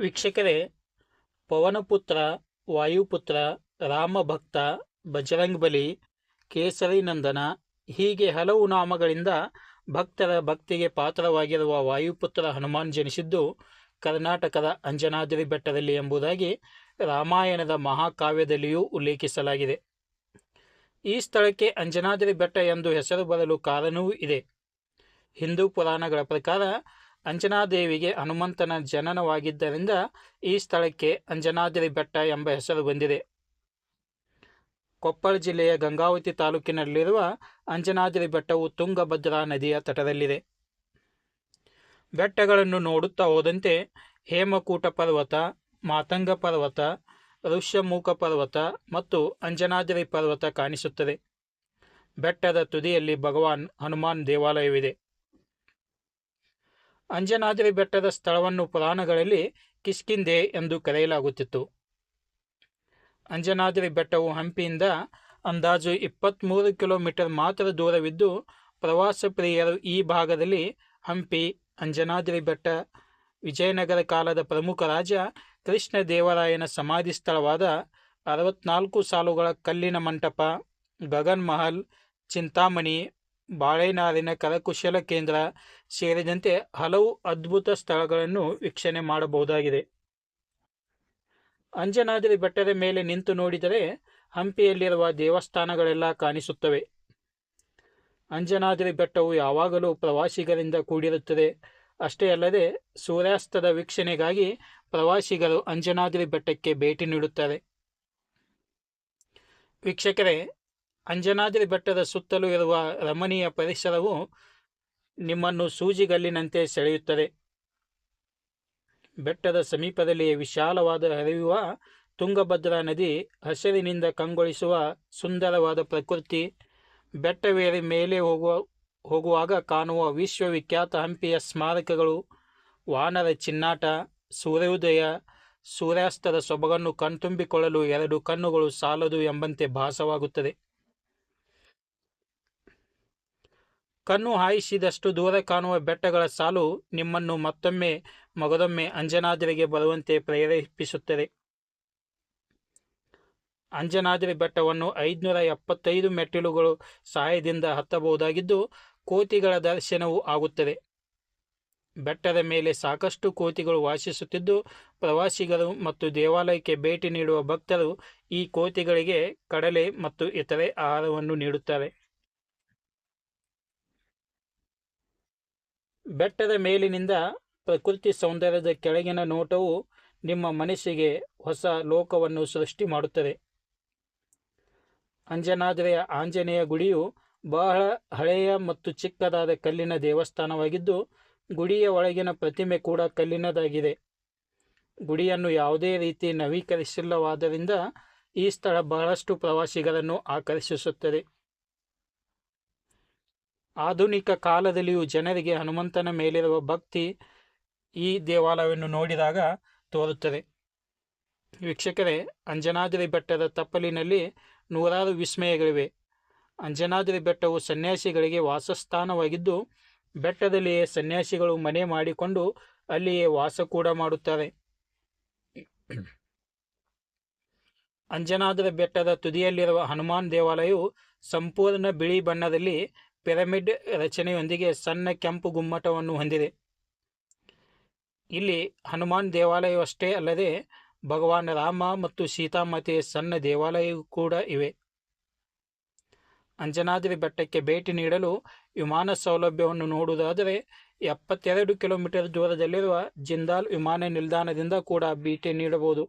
ವೀಕ್ಷಕರೇ, ಪವನಪುತ್ರ, ವಾಯುಪುತ್ರ, ರಾಮಭಕ್ತ ಬಜರಂಗಬಲಿ ಕೇಸರಿ ನಂದನ ಹೀಗೆ ಹಲವು ನಾಮಗಳಿಂದ ಭಕ್ತರ ಭಕ್ತಿಗೆ ಪಾತ್ರವಾಗಿರುವ ವಾಯುಪುತ್ರ ಹನುಮಾನ್ ಜನಿಸಿದ್ದು ಕರ್ನಾಟಕದ ಅಂಜನಾದ್ರಿ ಬೆಟ್ಟದಲ್ಲಿ ಎಂಬುದಾಗಿ ರಾಮಾಯಣದ ಮಹಾಕಾವ್ಯದಲ್ಲಿಯೂ ಉಲ್ಲೇಖಿಸಲಾಗಿದೆ. ಈ ಸ್ಥಳಕ್ಕೆ ಅಂಜನಾದ್ರಿ ಬೆಟ್ಟ ಎಂದು ಹೆಸರು ಬರಲು ಕಾರಣವೂ ಇದೆ. ಹಿಂದೂ ಪುರಾಣಗಳ ಪ್ರಕಾರ ಅಂಜನಾದೇವಿಗೆ ಹನುಮಂತನ ಜನನವಾಗಿದ್ದರಿಂದ ಈ ಸ್ಥಳಕ್ಕೆ ಅಂಜನಾದ್ರಿ ಬೆಟ್ಟ ಎಂಬ ಹೆಸರು ಬಂದಿದೆ. ಕೊಪ್ಪಳ ಜಿಲ್ಲೆಯ ಗಂಗಾವತಿ ತಾಲೂಕಿನಲ್ಲಿರುವ ಅಂಜನಾದ್ರಿ ಬೆಟ್ಟವು ತುಂಗಭದ್ರಾ ನದಿಯ ತಟದಲ್ಲಿದೆ. ಬೆಟ್ಟಗಳನ್ನು ನೋಡುತ್ತಾ ಹೋದಂತೆ ಹೇಮಕೂಟ ಪರ್ವತ, ಮಾತಂಗ ಪರ್ವತ, ಋಷ್ಯಮೂಕ ಪರ್ವತ ಮತ್ತು ಅಂಜನಾದ್ರಿ ಪರ್ವತ ಕಾಣಿಸುತ್ತದೆ. ಬೆಟ್ಟದ ತುದಿಯಲ್ಲಿ ಭಗವಾನ್ ಹನುಮಾನ್ ದೇವಾಲಯವಿದೆ. ಅಂಜನಾದ್ರಿ ಬೆಟ್ಟದ ಸ್ಥಳವನ್ನು ಪುರಾಣಗಳಲ್ಲಿ ಕಿಷ್ಕಿಂಧೆ ಎಂದು ಕರೆಯಲಾಗುತ್ತಿತ್ತು. ಅಂಜನಾದ್ರಿ ಬೆಟ್ಟವು ಹಂಪಿಯಿಂದ ಅಂದಾಜು ಇಪ್ಪತ್ತ್ಮೂರು ಕಿಲೋಮೀಟರ್ ಮಾತ್ರ ದೂರವಿದ್ದು, ಪ್ರವಾಸ ಪ್ರಿಯರು ಈ ಭಾಗದಲ್ಲಿ ಹಂಪಿ, ಅಂಜನಾದ್ರಿ ಬೆಟ್ಟ, ವಿಜಯನಗರ ಕಾಲದ ಪ್ರಮುಖ ರಾಜ ಕೃಷ್ಣದೇವರಾಯನ ಸಮಾಧಿ ಸ್ಥಳವಾದ ಅರವತ್ನಾಲ್ಕು ಸಾಲುಗಳ ಕಲ್ಲಿನ ಮಂಟಪ, ಗಗನ್ ಮಹಲ್, ಚಿಂತಾಮಣಿ ಬಾಳೆನಾರಿನ ಕರಕುಶಲ ಕೇಂದ್ರ ಸೇರಿದಂತೆ ಹಲವು ಅದ್ಭುತ ಸ್ಥಳಗಳನ್ನು ವೀಕ್ಷಣೆ ಮಾಡಬಹುದಾಗಿದೆ. ಅಂಜನಾದ್ರಿ ಬೆಟ್ಟದ ಮೇಲೆ ನಿಂತು ನೋಡಿದರೆ ಹಂಪಿಯಲ್ಲಿರುವ ದೇವಸ್ಥಾನಗಳೆಲ್ಲ ಕಾಣಿಸುತ್ತವೆ. ಅಂಜನಾದ್ರಿ ಬೆಟ್ಟವು ಯಾವಾಗಲೂ ಪ್ರವಾಸಿಗರಿಂದ ಕೂಡಿರುತ್ತದೆ. ಅಷ್ಟೇ ಅಲ್ಲದೆ ಸೂರ್ಯಾಸ್ತದ ವೀಕ್ಷಣೆಗಾಗಿ ಪ್ರವಾಸಿಗರು ಅಂಜನಾದ್ರಿ ಬೆಟ್ಟಕ್ಕೆ ಭೇಟಿ ನೀಡುತ್ತಾರೆ. ವೀಕ್ಷಕರೇ ಅಂಜನಾದ್ರಿ ಬೆಟ್ಟದ ಸುತ್ತಲೂ ಇರುವ ರಮಣೀಯ ಪರಿಸರವು ನಿಮ್ಮನ್ನು ಸೂಜಿಗಲ್ಲಿನಂತೆ ಸೆಳೆಯುತ್ತದೆ. ಬೆಟ್ಟದ ಸಮೀಪದಲ್ಲಿ ವಿಶಾಲವಾದ ಹರಿಯುವ ತುಂಗಭದ್ರಾ ನದಿ ಹಸಿರಿನಿಂದ ಕಂಗೊಳಿಸುವ ಸುಂದರವಾದ ಪ್ರಕೃತಿ. ಬೆಟ್ಟವೇರಿ ಮೇಲೆ ಹೋಗುವ, ಹೋಗುವಾಗ ಕಾಣುವ ವಿಶ್ವವಿಖ್ಯಾತ ಹಂಪಿಯ ಸ್ಮಾರಕಗಳು. ವಾನರ ಚಿನ್ನಾಟ, ಸೂರ್ಯೋದಯ, ಸೂರ್ಯಾಸ್ತದ ಸೊಬಗನ್ನು ಕಣ್ತುಂಬಿಕೊಳ್ಳಲು ಎರಡು ಕಣ್ಣುಗಳು ಸಾಲದು ಎಂಬಂತೆ ಭಾಸವಾಗುತ್ತದೆ. ಕಣ್ಣು ಹಾಯಿಸಿದಷ್ಟು ದೂರ ಕಾಣುವ ಬೆಟ್ಟಗಳ ಸಾಲು ನಿಮ್ಮನ್ನು ಮತ್ತೊಮ್ಮೆ ಮಗದೊಮ್ಮೆ ಅಂಜನಾದ್ರಿಗೆ ಬರುವಂತೆ ಪ್ರೇರೇಪಿಸುತ್ತದೆ. ಅಂಜನಾದ್ರಿ ಬೆಟ್ಟವನ್ನು ಐದುನೂರ ಎಪ್ಪತ್ತೈದು ಮೆಟ್ಟಿಲುಗಳು ಸಹಾಯದಿಂದ ಹತ್ತಬಹುದಾಗಿದ್ದು, ಕೋತಿಗಳ ದರ್ಶನವೂ ಆಗುತ್ತದೆ. ಬೆಟ್ಟದ ಮೇಲೆ ಸಾಕಷ್ಟು ಕೋತಿಗಳು ವಾಸಿಸುತ್ತಿದ್ದು, ಪ್ರವಾಸಿಗರು ಮತ್ತು ದೇವಾಲಯಕ್ಕೆ ಭೇಟಿ ನೀಡುವ ಭಕ್ತರು ಈ ಕೋತಿಗಳಿಗೆ ಕಡಲೆ ಮತ್ತು ಇತರೆ ಆಹಾರವನ್ನು ನೀಡುತ್ತಾರೆ. ಬೆಟ್ಟದ ಮೇಲಿನಿಂದ ಪ್ರಕೃತಿ ಸೌಂದರ್ಯದ ಕೆಳಗಿನ ನೋಟವು ನಿಮ್ಮ ಮನಸ್ಸಿಗೆ ಹೊಸ ಲೋಕವನ್ನು ಸೃಷ್ಟಿ ಮಾಡುತ್ತದೆ. ಅಂಜನಾದ್ರೆಯ ಆಂಜನೇಯ ಗುಡಿಯು ಬಹಳ ಹಳೆಯ ಮತ್ತು ಚಿಕ್ಕದಾದ ಕಲ್ಲಿನ ದೇವಸ್ಥಾನವಾಗಿದ್ದು, ಗುಡಿಯ ಒಳಗಿನ ಪ್ರತಿಮೆ ಕೂಡ ಕಲ್ಲಿನದಾಗಿದೆ. ಗುಡಿಯನ್ನು ಯಾವುದೇ ರೀತಿ ನವೀಕರಿಸಿಲ್ಲವಾದ್ದರಿಂದ ಈ ಸ್ಥಳ ಬಹಳಷ್ಟು ಪ್ರವಾಸಿಗರನ್ನು ಆಕರ್ಷಿಸುತ್ತದೆ. ಆಧುನಿಕ ಕಾಲದಲ್ಲಿಯೂ ಜನರಿಗೆ ಹನುಮಂತನ ಮೇಲಿರುವ ಭಕ್ತಿ ಈ ದೇವಾಲಯವನ್ನು ನೋಡಿದಾಗ ತೋರುತ್ತದೆ. ವೀಕ್ಷಕರೇ, ಅಂಜನಾದ್ರಿ ಬೆಟ್ಟದ ತಪ್ಪಲಿನಲ್ಲಿ ನೂರಾರು ವಿಸ್ಮಯಗಳಿವೆ. ಅಂಜನಾದ್ರಿ ಬೆಟ್ಟವು ಸನ್ಯಾಸಿಗಳಿಗೆ ವಾಸಸ್ಥಾನವಾಗಿದ್ದು, ಬೆಟ್ಟದಲ್ಲಿಯೇ ಸನ್ಯಾಸಿಗಳು ಮನೆ ಮಾಡಿಕೊಂಡು ಅಲ್ಲಿಯೇ ವಾಸ ಕೂಡ ಮಾಡುತ್ತಾರೆ. ಅಂಜನಾದ್ರಿ ಬೆಟ್ಟದ ತುದಿಯಲ್ಲಿರುವ ಹನುಮಾನ್ ದೇವಾಲಯವು ಸಂಪೂರ್ಣ ಬಿಳಿ ಬಣ್ಣದಲ್ಲಿ ಪಿರಮಿಡ್ ರಚನೆಯೊಂದಿಗೆ ಸಣ್ಣ ಕೆಂಪು ಗುಮ್ಮಟವನ್ನು ಹೊಂದಿದೆ. ಇಲ್ಲಿ ಹನುಮಾನ್ ದೇವಾಲಯವಷ್ಟೇ ಅಲ್ಲದೆ ಭಗವಾನ್ ರಾಮ ಮತ್ತು ಸೀತಾಮಾತೆಯ ಸಣ್ಣ ದೇವಾಲಯವು ಕೂಡ ಇವೆ. ಅಂಜನಾದ್ರಿ ಬೆಟ್ಟಕ್ಕೆ ಭೇಟಿ ನೀಡಲು ವಿಮಾನ ಸೌಲಭ್ಯವನ್ನು ನೋಡುವುದಾದರೆ ಎಪ್ಪತ್ತೆರಡು ಕಿಲೋಮೀಟರ್ ದೂರದಲ್ಲಿರುವ ಜಿಂದಾಲ್ ವಿಮಾನ ನಿಲ್ದಾಣದಿಂದ ಕೂಡ ಭೇಟಿ ನೀಡಬಹುದು.